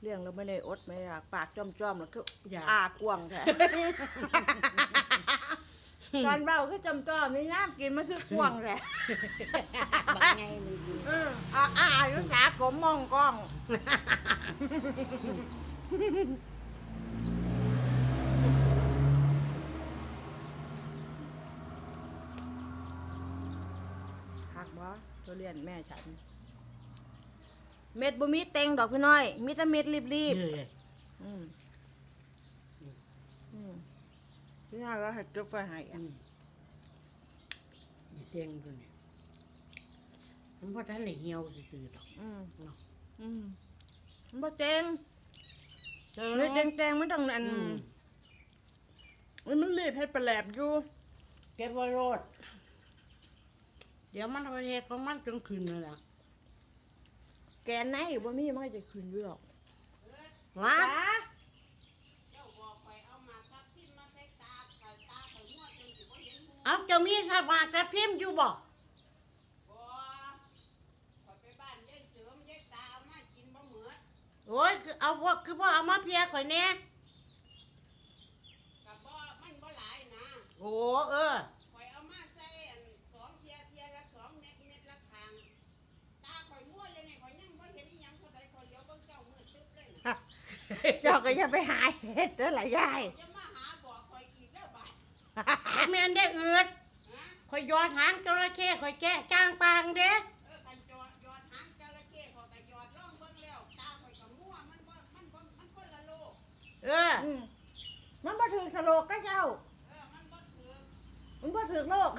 เลี้ยงแล้วไม่ได้อดไม่อยากปากจ้อมๆแล้วก็อยาก อากวางแท้ตอนเบาคือจ้อมๆนี่น้ำกินมันคือกวางแท้บักไงมันกินเอออาอายุสาผมมองกล้อง หักบ่ตัวเรียนแม่ฉัน เม็ดบุมีเต็งดอกพี่น้อย มีแต่เม็ดรีบเยๆอะอืมอืมพี่น้อยก็ให้เก็บไว้ให้อืมเตียงตัวนี้มันพอท่านได้เหี่ยวซื่อๆดอกอืมเนาะอืมมันบ่เต็งเจอเม็ดแดงๆมันต้องอันอืมมันมันรีบให้ประแหลบอยู่ เก็บไว้โรดเดี๋ยวมันเอาไปเฮ็ดของมันจนคืนนั่นล่ะ แกนไหนบ่มีมันก็จะขึ้นอยู่หรอกวะจ้าเอาเจ้ามีสบายกับทิมอยู่บ่โอ้ยคือเอาพวกคือพ่อเอามาเพียข่อยแน่โอ้เออ เจ้า ก็อย่าไปหาเฮ็ดเด้อล่ะยายแม่นได้อืดข่อยยอดหางจระเข้ข่อยแจ้งจ้างปางเด้เอออืมมันบ่ถือสโลกก็เจ้า มันบ่ถือโลก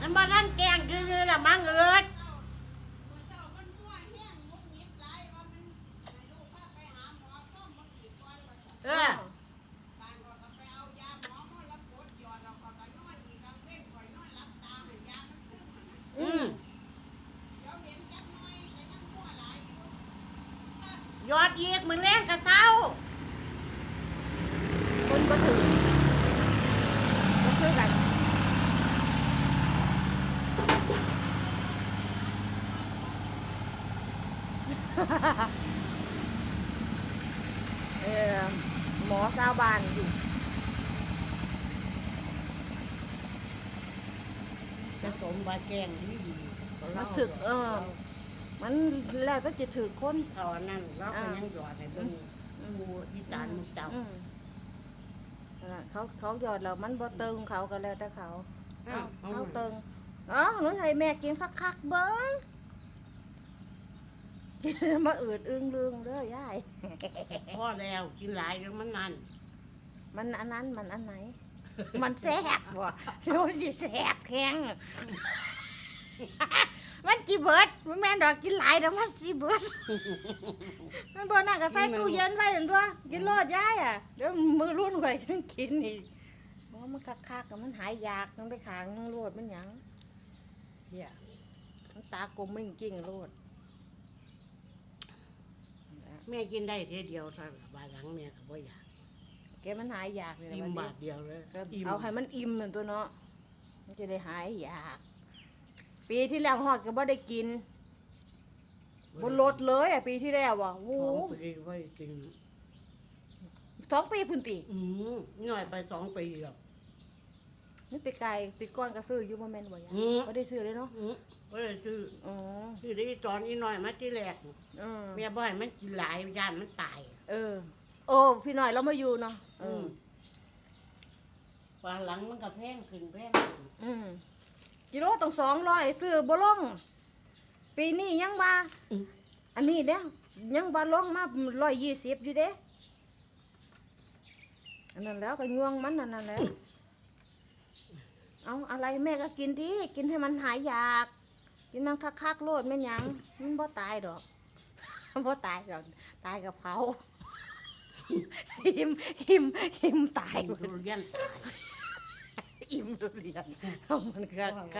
มันบ่ทันแกงคือๆละมังเอิดเออ อืมย อดอีกมึงแรงกระเซ้าคนบ่ถือบ่คือกันเออหมอชาวบ้านอยู่จะสมบาแกงดีดีมันถึกเออ มันแล้วก็จะถือคน ตอนนั้นเราก็ยังยอดในเบิ่งอืมหมูอีสานหมุกเจ้าอืมนั่นล่ะเขาเขาหยอดแล้วมันบ่เติงเขาก็แล้วแต่เขาอ้าวเขาเติงเอ๋อหนูให้แม่กินสักคักๆเบิ้งกินมาอืดอึ้งลืงเด้อยายพอแล้วกินหลายเดี๋ยวมันนั่นมันอันนั้นมันอันไหน มันแซ่บว่ะมันสิแซ่บแข็งมัน กี่เบิดมันแม่นดอกกินหลายเดี๋ยวมันสิเบิด มันบ่น่าก็ใส่ตู้เย็นไว้ซั่นตัวกินโลดยายอะเดี๋ยวมือรุ่นไว้ถึงกินนี่เพราะมันคักๆกับมันหายยากมันไปขางนึงโลดมันหยังเฮียมันตากลมมิ่งกิ้งโลดแม่กินได้เทีเดียวเท่านั้นบาดหลังแม่ก็บ่อยากแกมันหายยากเลยอิ่นะมบับาดทเดียวเลยนี้เอาให้มันอิ่มนั่นตัวเนาะมันจะได้หายยาก ปีที่แล้วฮอดก็บ่ได้กินบนรถเลยอะปีที่แล้วอะโอ้สโหองปีไว้กินสองปีพุ่นติอืมหน่อยไปสองปีแล้วนี่ไปไกลปีก้อนก็ซื้ออยู่บ่แม่นบ่ยายอืม บ่ได้ซื้อเลยเนาะอืมก็เลยซื้ออ๋อซื้อได้ตอนนี้หน่อยมาที่แรกเออแม่บ่ให้มันกินหลายย่านมันตาย เออ โอ้พี่หน่อยเรามาอยู่เนาะเออือมวางหลังมันก็แพงขึ้นแพงขึ้นอืม กิโลต้องสองร้อยซื้อบ่ลงปีนี้ยังว่าอันนี้เด้ยังว่าลงมาร้อยยี่สิบอยู่เด้อันนั้นแล้วก็ง่วงมันอันนั้นแหล้วเอาอะไรแม่ก็กินดีกินให้มันหายอยาก กินมันคักๆโลดแม่ยังมันบ่ตายดอกบ่ตายดอกตายกับเขาหิมหิมหิมตายเรียนตาย อิ่มทุเรียนเอามันคักๆ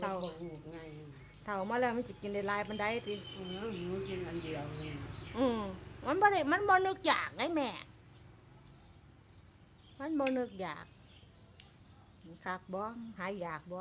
เราบอกหูไงเท่ามาแล้วมันจะกินได้หลายปันไดติอืมหนูกินอันเดียวนี่อืมมันบ่ได้มันบ่นึกอยากไงแม่ มันบ่นึกอยากมันคักบ่หายอยากบ่